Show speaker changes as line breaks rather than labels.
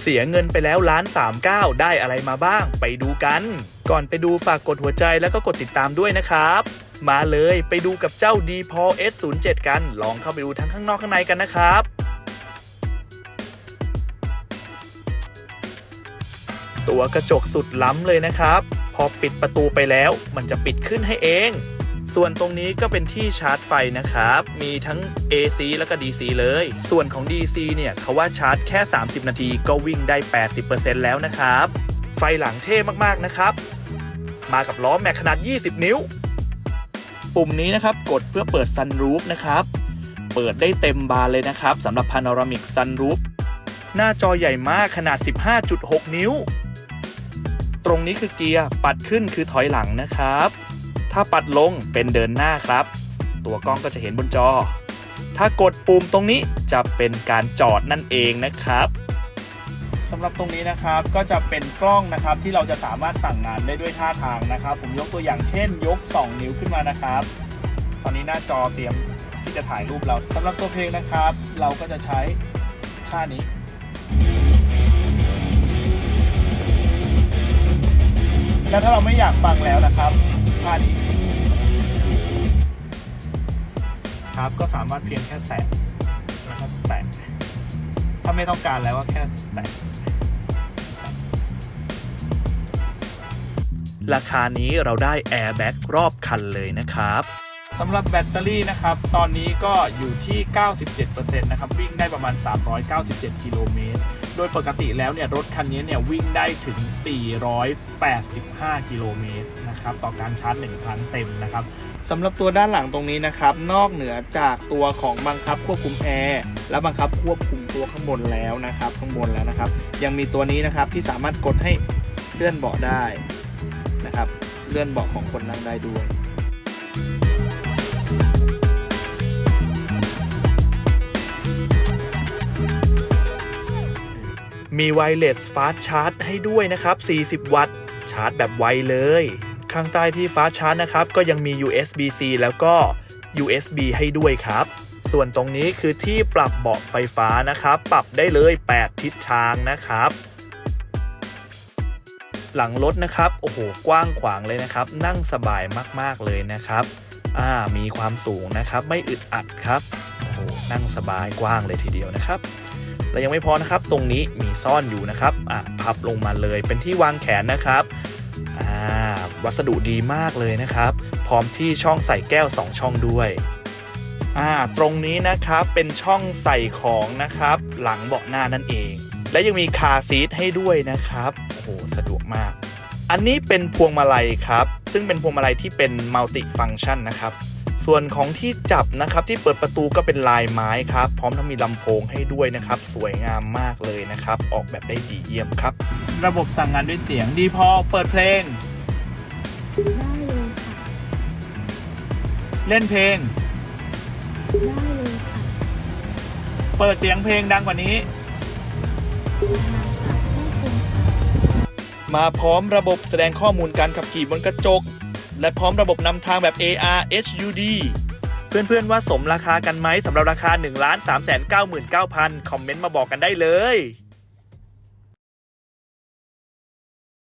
เสียเงินไปแล้วล้านสามเก้าได้อะไรมาบ้าง ไปดูกัน ก่อนไปดูฝากกดหัวใจแล้วก็กดติดตามด้วยนะครับ มาเลยไปดูกับเจ้า d p o S07 กัน ลองเข้าไปดูทั้งข้างนอกข้างในกันนะครับตัวกระจกสุดล้ำเลยนะครับ พอปิดประตูไปแล้ว มันจะปิดขึ้นให้เอง ส่วนตรงนี้ก็เป็นที่ชาร์จไฟนะครับ มีทั้ง AC แล้วก็ DC เลย ส่วนของ DC เนี่ยเขาว่าชาร์จแค่ 30 นาทีก็วิ่งได้ 80%แล้วนะครับ ไฟหลังเท่มากๆนะครับ มากับล้อแม็กขนาด 20 นิ้ว ปุ่มนี้นะครับกดเพื่อเปิดซันรูฟนะครับ เปิดได้เต็มบานเลยนะครับสำหรับ Panoramic Sunroof หน้าจอใหญ่มากขนาด 15.6 นิ้ว ตรงนี้คือเกียร์ปัดขึ้นคือถอยหลังนะครับ ถ้าปัดลงเป็นเดินหน้าครับ ตัวกล้องก็จะเห็นบนจอ ถ้ากดปุ่มตรงนี้จะเป็นการจอดนั่นเองนะครับสำหรับตรงนี้นะครับก็จะเป็นกล้องนะครับที่เราจะสามารถสั่งงานได้ด้วยท่าทางนะครับ ผมยกตัวอย่างเช่น ยก 2 นิ้วขึ้นมานะครับ ตอนนี้หน้าจอเตรียมที่จะถ่ายรูปเราสำหรับตัวเพลงนะครับ เราก็จะใช้ท่านี้แล้วถ้าเราไม่อยากฟังแล้วนะครับ ท่านี้ครับก็สามารถเพียงแค่แตะนะครับแตะถ้าไม่ต้องการแล้วก็แค่แตะราคานี้เราได้แอร์แบ็กรอบคันเลยนะครับ สำหรับแบตเตอรี่นะครับ ตอนนี้ก็อยู่ที่ 97%นะครับ วิ่งได้ประมาณ 397 กิโลเมตร โดยปกติแล้วเนี่ย รถคันนี้เนี่ย วิ่งได้ถึง 485 กิโลเมตรนะครับ ต่อการชาร์จ 1 ครั้งเต็มนะครับสำหรับตัวด้านหลังตรงนี้นะครับ นอกเหนือจากตัวของบังคับควบคุมแอร์และบังคับควบคุมตัวข้างบนแล้วนะครับ ข้างบนแล้วนะครับ ยังมีตัวนี้นะครับที่สามารถกดให้เลื่อนเบาะได้นะครับ เลื่อนเบาะของคนนั่งได้ด้วย มีไวเลสฟาสชาร์จให้ด้วยนะครับ 40 วัตต์ ชาร์จแบบไวเลย ข้างใต้ที่ฟาสชาร์จนะครับ ก็ยังมี USB-C แล้วก็ USB ให้ด้วยครับ ส่วนตรงนี้คือที่ปรับเบาะไฟฟ้านะครับ ปรับได้เลย 8 ทิศทางนะครับ หลังรถนะครับ โอ้โห กว้างขวางเลยนะครับ นั่งสบายมากๆเลยนะครับ อ่า มีความสูงนะครับ ไม่อึดอัดครับ โอ้โห นั่งสบายกว้างเลยทีเดียวนะครับ และยังไม่พอนะครับ ตรงนี้มีซ่อนอยู่นะครับอะพับลงมาเลยเป็นที่วางแขนนะครับอ่าวัสดุดีมากเลยนะครับ พร้อมที่ช่องใส่แก้ว 2 ช่องด้วยอ่าตรงนี้นะครับเป็นช่องใส่ของนะครับ หลังเบาะหน้านั่นเอง และยังมีคาซีทให้ด้วยนะครับโอ้โหสะดวกมากอันนี้เป็นพวงมาลัยครับ ซึ่งเป็นพวงมาลัยที่เป็นมัลติฟัง c t ชันนะครับ ส่วนของที่จับนะครับที่เปิดประตูก็เป็นลายไม้ครับ พร้อมทั้งมีลำโพงให้ด้วยนะครับ สวยงามมากเลยนะครับ ออกแบบได้ดีเยี่ยมครับ ระบบสั่งงานด้วยเสียงดีพอเปิดเพลง
ได้เลยค่ะ
เล่นเพลง
ได้เลยค่ะ
เปิดเสียงเพลงดังกว่านี้
มาจากที่คุณค่ะ
มาพร้อมระบบแสดงข้อมูลการขับขี่บนกระจก และพร้อมระบบนำทางแบบ AR HUD เพื่อนๆว่าสมราคากันไหมสำหรับราคา 1 3 9 9 0 0 0 คอมเมนต์มาบอกกันได้เลย